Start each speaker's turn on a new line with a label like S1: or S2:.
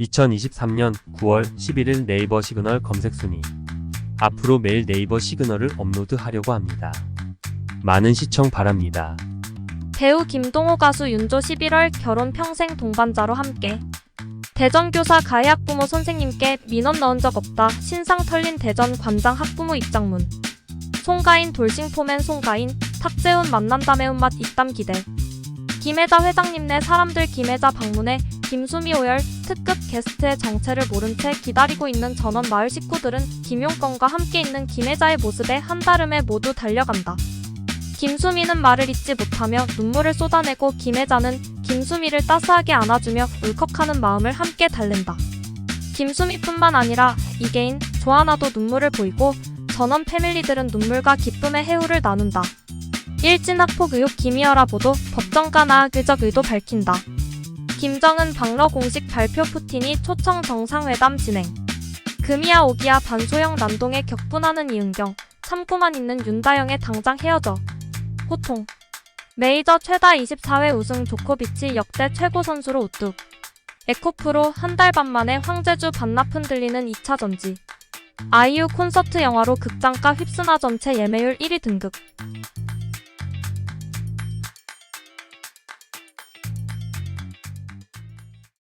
S1: 2023년 9월 11일 네이버 시그널 검색 순위. 앞으로 매일 네이버 시그널을 업로드하려고 합니다. 많은 시청 바랍니다.
S2: 배우 김동호 가수 윤조 11월 결혼 평생 동반자로 함께 대전교사 가해 학 부모 선생님께 민원 넣은 적 없다 신상 털린 대전 관장 학부모 입장문 송가인 돌싱포맨 송가인 탁재훈 만난다 매운맛 입담 기대 김혜자 회장님네 사람들 김혜자 방문해 김수미 오열 특급 게스트의 정체를 모른 채 기다리고 있는 전원 마을 식구들은 김용건과 함께 있는 김혜자의 모습에 한달음에 모두 달려간다. 김수미는 말을 잇지 못하며 눈물을 쏟아내고 김혜자는 김수미를 따스하게 안아주며 울컥하는 마음을 함께 달랜다. 김수미뿐만 아니라 이계인, 조하나도 눈물을 보이고 전원 패밀리들은 눈물과 기쁨의 해우를 나눈다. 일진 학폭 의혹 김희열아 보도 법정가 나악 의적 의도 밝힌다. 김정은 방러 공식 발표 푸틴이 초청 정상회담 진행. 금이야 오기야 반소영 난동에 격분하는 이은경, 참고만 있는 윤다영에 당장 헤어져. 호통. 메이저 최다 24회 우승 조코비치 역대 최고 선수로 우뚝. 에코프로 한 달 반 만에 황제주 반납 흔들리는 2차 전지. 아이유 콘서트 영화로 극장가 휩쓰나 전체 예매율 1위 등극.